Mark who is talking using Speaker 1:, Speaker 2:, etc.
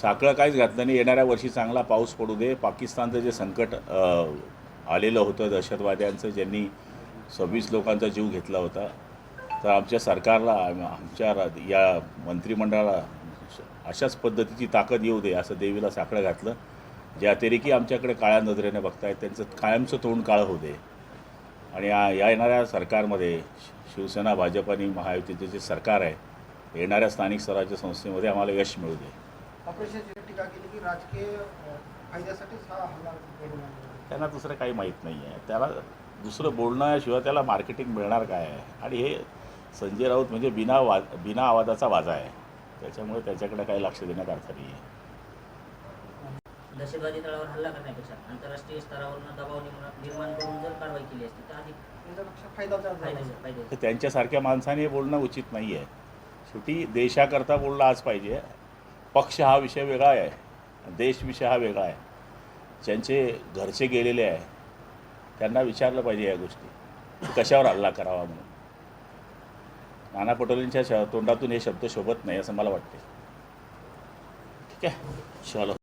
Speaker 1: साखळं काहीच घातलं नाही. येणाऱ्या वर्षी चांगला पाऊस पडू दे. पाकिस्तानचं जे संकट आलेलं होतं दहशतवाद्यांचं ज्यांनी सव्वीस लोकांचा जीव घेतला होता तर आमच्या सरकारला आमच्या या मंत्रिमंडळाला अशाच पद्धतीची ताकद येऊ दे असं देवीला साखळं घातलं. जे अतिरेकी आमच्याकडे काळ्या नजरेने बघतायत त्यांचं कायमचं तोंड काळं होऊ दे. आणि या या येणाऱ्या सरकारमध्ये शि- शिवसेना भाजप आणि महायुतीचे जे सरकार आहे येणाऱ्या स्थानिक स्वराज्य संस्थेमध्ये आम्हाला यश मिळू दे.
Speaker 2: हा
Speaker 1: त्यांना दुसरं काही माहीत नाही आहे त्याला दुसरं बोलण्याशिवाय त्याला मार्केटिंग मिळणार काय आहे? आणि हे संजय राऊत म्हणजे बिना वा बिना आवाजाचा वाजा आहे. त्याच्यामुळे त्याच्याकडे काही लक्ष देण्यात अर्थ नाही आहे
Speaker 3: दहशतवादी तळावर हल्ला करण्यापेक्षा आंतरराष्ट्रीय स्तरावरून दबाव निर्माण- करून जर कारवाई केली असती तर अधिक
Speaker 1: त्यांच्यासारख्या माणसाने हे बोलणं उचित नाही आहे शेवटी देशाकरता बोलला आज पाहिजे. पक्ष हा विषय वेगळा आहे. देश विषय हा वेगळा आहे. ज्यांचे घरचे गेलेले आहे त्यांना विचारलं पाहिजे या गोष्टी. कशावर हल्ला करावा म्हणून. नाना पटोलेंच्या श तोंडातून हे शब्द शोभत नाही असं मला वाटते ठीक आहे? चलो.